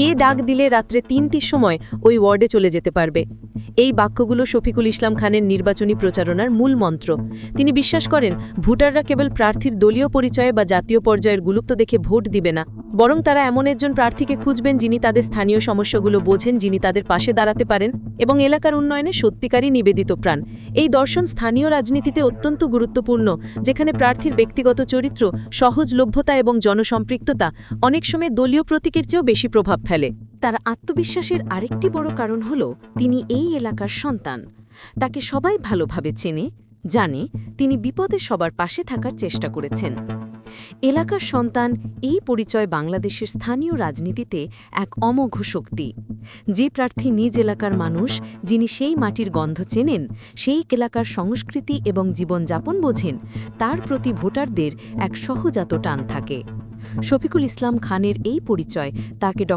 কে ডাক দিলে রাত্রে তিনটির সময় ওই ওয়ার্ডে চলে যেতে পারবে? এই বাক্যগুলো শফিকুল ইসলাম খানের নির্বাচনী প্রচারণার মূল মন্ত্র। তিনি বিশ্বাস করেন, ভোটাররা কেবল প্রার্থীর দলীয় পরিচয়ে বা জাতীয় পর্যায়ের গুলুপ্ত দেখে ভোট দিবে না, বরং তারা এমন একজন প্রার্থীকে খুঁজবেন যিনি তাদের স্থানীয় সমস্যাগুলো বোঝেন, যিনি তাদের পাশে দাঁড়াতে পারেন এবং এলাকার উন্নয়নে সত্যিকারই নিবেদিত প্রাণ। এই দর্শন স্থানীয় রাজনীতিতে অত্যন্ত গুরুত্বপূর্ণ, যেখানে প্রার্থীর ব্যক্তিগত চরিত্র, সহজলভ্যতা এবং জনসম্পৃক্ততা অনেক সময় দলীয় প্রতীকের চেয়েও বেশি প্রভাব ফেলে। তার আত্মবিশ্বাসের আরেকটি বড় কারণ হল তিনি এই এলাকার সন্তান। তাকে সবাই ভালোভাবে চেনে, জানে, তিনি বিপদে সবার পাশে থাকার চেষ্টা করেছেন। এলাকার সন্তান এই পরিচয় বাংলাদেশের স্থানীয় রাজনীতিতে এক অমোঘ শক্তি। যে প্রার্থী নিজ এলাকার মানুষ, যিনি সেই মাটির গন্ধ চেনেন, সেই এলাকার সংস্কৃতি এবং জীবনযাপন বোঝেন, তার প্রতি ভোটারদের এক সহজাত টান থাকে। শফিকুল ইসলাম খানের এই পরিচয় তাকে ড.